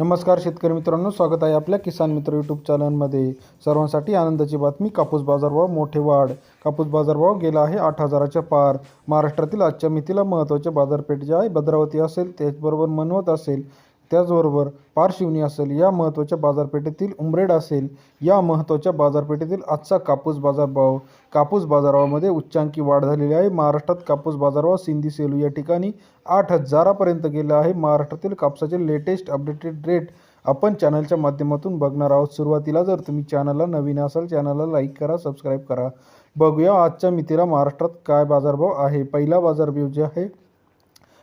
नमस्कार शेतकरी मित्रांनो स्वागत आहे आपल्या किसान मित्र यूट्यूब चॅनलमध्ये सर्वांसाठी आनंदाची बातमी कापूस बाजारभाव मोठे वाढ. कापूस बाजारभाव गेला आहे आठ हजाराच्या पार. महाराष्ट्रातील आजच्या मितीला महत्त्वाचे बाजारपेठ जे आहे भद्रावती असेल त्याचबरोबर मनवत असेल त्याचबरोबर पारशिवनी असेल या महत्त्वाच्या बाजारपेठेतील उमरेड असेल या महत्त्वाच्या बाजारपेठेतील आजचा कापूस बाजारभाव कापूस बाजारभावामध्ये उच्चांकी वाढ झालेली आहे. महाराष्ट्रात कापूस बाजारभाव सिंधी सेलू या ठिकाणी आठ हजारापर्यंत गेला आहे. महाराष्ट्रातील कापसाचे लेटेस्ट अपडेटेड रेट आपण चॅनलच्या माध्यमातून बघणार आहोत. सुरुवातीला जर तुम्ही चॅनलला नवीन असाल चॅनलला लाईक करा सबस्क्राईब करा. बघूया आजच्या मितीला महाराष्ट्रात काय बाजारभाव आहे. पहिला बाजारभाव जे आहे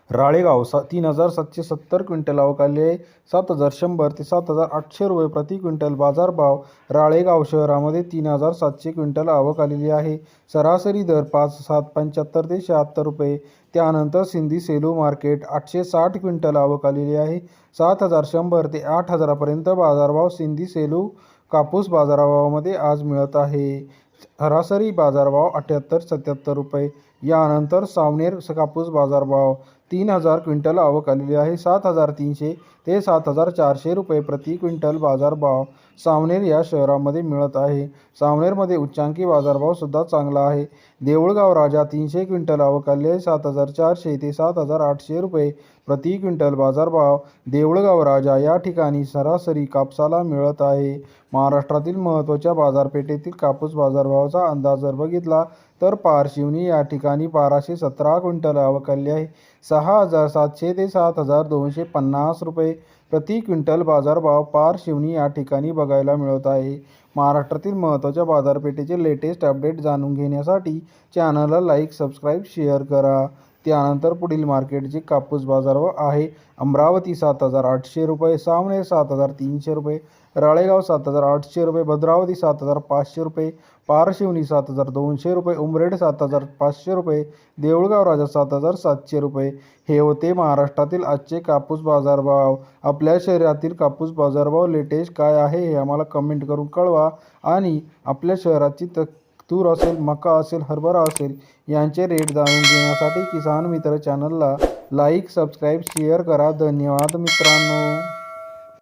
राळेगाव सा तीन हजार सातशे सत्तर क्विंटल आवक आहे सात हजार शंभर ते सात हजार आठशे रुपये प्रति क्विंटल बाजारभाव राळेगाव शहरामध्ये तीन हजार सातशे क्विंटल आवक आलेली आहे. सरासरी दर पाच सात पंच्याहत्तर ते शहात्तर रुपये. त्यानंतर सिंधी सेलू मार्केट आठशे साठ क्विंटल आवक आलेली आहे. सात हजार शंभर ते आठ हजारापर्यंत बाजारभाव सिंधी सेलू कापूस बाजारभावामध्ये आज मिळत आहे. सरासरी बाजारभाव अठ्याहत्तर सत्याहत्तर रुपये. यानंतर सावनेर कापूस बाजारभाव तीन हजार क्विंटल आवक आलेली आहे. सात हजार तीनशे ते सात हजार चारशे रुपये प्रति क्विंटल बाजारभाव सावनेर या शहरामध्ये मिळत आहे. सावनेरमध्ये उच्चांकी बाजारभावसुद्धा चांगला आहे. देऊळगाव राजा तीनशे क्विंटल आवक आली आहे. सात हजार चारशे ते सात हजार आठशे रुपये प्रति क्विंटल बाजारभाव देऊळगाव राजा या ठिकाणी सरासरी कापसाला मिळत आहे. महाराष्ट्रातील महत्त्वाच्या बाजारपेठेतील कापूस बाजारभावाचा अंदाज जर बघितला तर पारशिवनी या ठिकाणी बाराशे सतरा क्विंटल अवकल्य आहे. सहा हजार सातशे ते सात हजार दोनशे पन्नास रुपये प्रति क्विंटल बाजारभाव पारशिवनी या ठिकाणी बघायला मिळत आहे. महाराष्ट्रातील महत्त्वाच्या बाजारपेठेचे लेटेस्ट अपडेट जाणून घेण्यासाठी चॅनलला लाईक सबस्क्राईब शेअर करा. त्यानंतर पुढील मार्केटचे कापूस बाजारभाव आहे. अमरावती सात हजार आठशे रुपये सावनेर सात हजार तीनशे रुपये राळेगाव सात हजार आठशे रुपये भद्रावती सात हजार पाचशे रुपये पारशिवनी सात हजार दोनशे रुपये उमरेड सात हजार पाचशे रुपये देऊळगाव राजा सात हजार सातशे रुपये. हे होते महाराष्ट्रातील आजचे कापूस बाजारभाव आपल्या शहरातील कापूस बाजारभाव लेटेस्ट काय आहे हे आम्हाला कमेंट करून कळवा आणि आपल्या शहराची त तूर असेल मका असेल हरभरा असेल यांचे रेट जाणून घेण्यासाठी किसान मित्र चॅनलला लाईक सबस्क्राईब शेअर करा. धन्यवाद मित्रांनो.